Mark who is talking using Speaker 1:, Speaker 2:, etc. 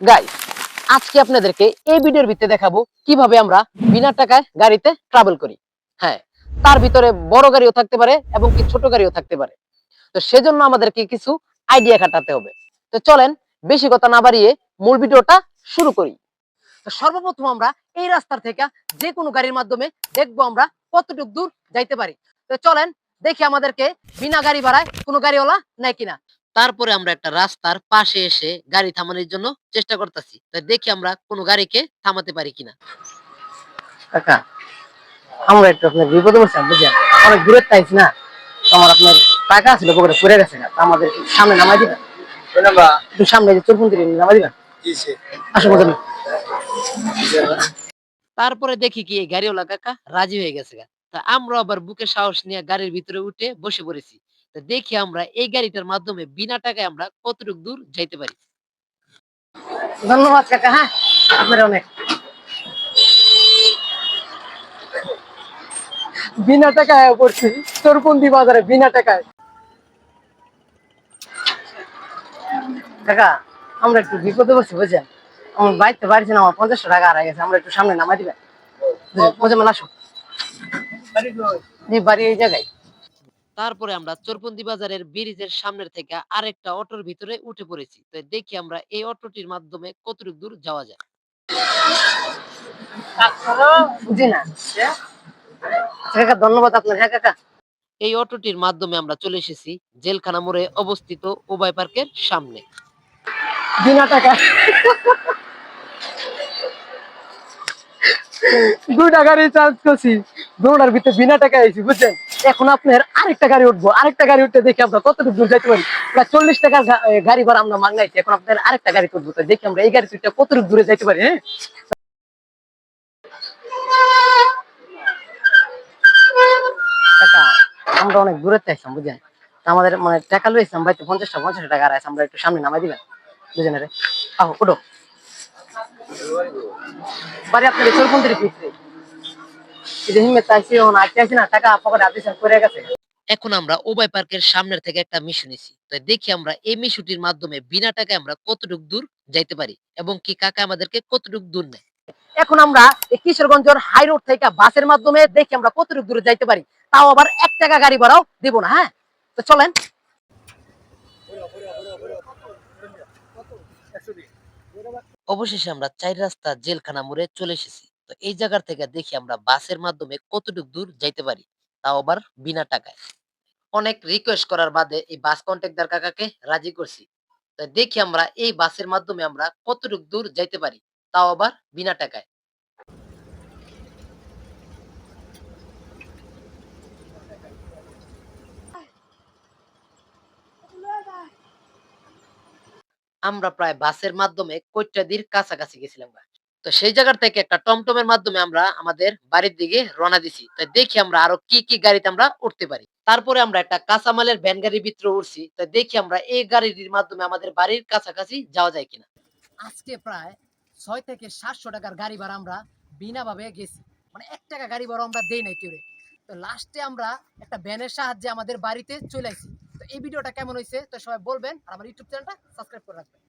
Speaker 1: গাই আজকে আপনাদেরকে এই ভিডিওর ভিতরে দেখাবো কীভাবে আমরা বিনা টাকায় গাড়িতে ট্রাভেল করি। হ্যাঁ তার ভিতরে বড় গাড়িও থাকতে পারে এবং কি ছোট গাড়িও থাকতে পারে। তো সেজন্য আমাদেরকে কিছু আইডিয়া খাটাতে হবে। তো চলেন, বেশি কথা না বাড়িয়ে মূল ভিডিওটা শুরু করি। সর্বপ্রথম আমরা এই রাস্তার থেকে যে কোনো গাড়ির মাধ্যমে দেখব আমরা কতটুকু দূর যাইতে পারি। তো চলেন, দেখি আমাদেরকে বিনা গাড়ি ভাড়ায় কোনো গাড়িওয়ালা নেয় কিনা। তারপরে আমরা একটা রাস্তার পাশে এসে গাড়ি থামানোর জন্য চেষ্টা করতেছি। তাই দেখি আমরা কোনো গাড়িকে থামাতে পারি কিনা। কাকা আমরা একটু আপনার বিপদে বলছিলাম বুঝলেন অনেক দূরের তাইছি না? আমার আপনার টাকা ছিল পকেটে পড়ে গেছে না? তো আমাদের সামনে নামাই দিবেন? একটু সামনে যে চোরপুন্দি নামাই দিবেন? আসো বদল তারপরে দেখি কি এই গাড়িওয়ালা কাকা রাজি হয়ে গেছে গা। তা আমরা আবার বুকে সাহস নিয়ে গাড়ির ভিতরে উঠে বসে পড়েছি। দেখি আমরা এই গাড়িটার মাধ্যমে বিনা টাকায় আমরা কতটুকু দূর যাইতে পারি। ধন্যবাদ কাকা হ্যাঁ আপনার অনেক। বিনা টাকায় পড়ছি চোরপন্দি বাজারে বিনা টাকায়। কাকা আমরা একটু বিপদে বসে বুঝছেন? আমার বাড়িতে বাড়িতে না আমার পঞ্চাশশো টাকা হারাই গেছে আমরা একটু সামনে নামাই দিবেন। বুঝে মেলা আসো। বাড়ি এই জায়গায়। তারপরে আমরা চোরপন্দি বাজারের ব্রিজের সামনের থেকে আরেকটা অটোর ভিতরে উঠে পড়েছি। তো দেখি আমরা এই অটোটির মাধ্যমে কতটুকু দূর যাওয়া যায়। কাকা ধন্যবাদ আপনার হ্যাঁ কাকা। এই অটোটির মাধ্যমে আমরা চলে এসেছি জেলখানা মোড়ে অবস্থিত উভয় পার্কের সামনে। বিনা টাকা। দুটা গাড়ি চার্জ করছি। দুটার ভিতরে বিনা টাকা আইছি, বুঝছেন? এখন আপনার আরেকটা গাড়ি উঠবো। আরেকটা গাড়ি উঠতে দেখি আমরা কতটুকু দূর যাইতে পারি। প্রায় চল্লিশ টাকার গাড়ি ভাড়া আমরা মাংনাইছি এখন আপনার আরেকটা গাড়ি উঠবো দেখি আমরা এই গাড়ি উঠতে কতটুকু দূরে যাইতে পারি হ্যাঁ? আমরা অনেক দূরে চাইছিলাম বুঝলেন আমাদের মানে টাকা লইছিলাম ভাই তো পঞ্চাশটা পঞ্চাশ টাকা আর আমরা একটু সামনে নামাই দিবেন? বুঝলেন রে? আহো, উঠো। বাড়ি আপনার চোরপন্থীর ভিতরে টাকা করে গেছে। এখন আমরা ওবাই পার্কের সামনের থেকে একটা মিশন নিছি। তো দেখি আমরা এই মিশনটির মাধ্যমে বিনা টাকায় আমরা কতটুকু দূর যাইতে পারি এবং কি কাকা আমাদেরকে কতটুকু দূর নেয়। এখন আমরা কিশোরগঞ্জের হাই রোড থেকে বাসের মাধ্যমে দেখি আমরা কতটুকু দূরে যাইতে পারি। তাও আবার এক টাকা গাড়ি ভাড়াও দিব না হ্যাঁ? তো চলেন। অবশেষে আমরা চার রাস্তা জেলখানা মোড়ে চলে এসেছি। তো এই জায়গার থেকে দেখি আমরা বাসের মাধ্যমে কতটুকু দূর যাইতে পারি, তাও আবার বিনা টাকায়। অনেক রিকোয়েস্ট করার বাদে এই বাস কন্ট্রাক্টর কাকাকে রাজি করছি। তো দেখি আমরা এই বাসের মাধ্যমে আমরা কতটুকু দূর যাইতে পারি, তাও আবার বিনা টাকায়। আমরা প্রায় বাসের মাধ্যমে কৈটাদির কাছাকাছি গেছিলাম তো সেই জায়গার থেকে একটা টমটমের মাধ্যমে আমরা আমাদের বাড়ির দিকে রওনা দিছি। তো দেখি আমরা আরও কি কি গাড়িতে আমরা উঠতে পারি। তারপরে আমরা একটা কাঁচামালের ভ্যান গাড়ির ভিতরে উঠছি। তো দেখি আমরা এই গাড়িটির মাধ্যমে আমাদের বাড়ির কাছাকাছি যাওয়া যায় কিনা। আজকে প্রায় ছয় থেকে সাতশো টাকার গাড়ি ভাড়া আমরা বিনা ভাবে গেছি। মানে এক টাকা গাড়ি ভাড়া আমরা দেই নাই কেউ তো লাস্টে আমরা একটা ভ্যানের সাহায্যে আমাদের বাড়িতে চলে আসি। এই ভিডিওটা কেমন হয়েছে তো সবাই বলবেন আর আমার ইউটিউব চ্যানেলটা সাবস্ক্রাইব করে রাখবেন।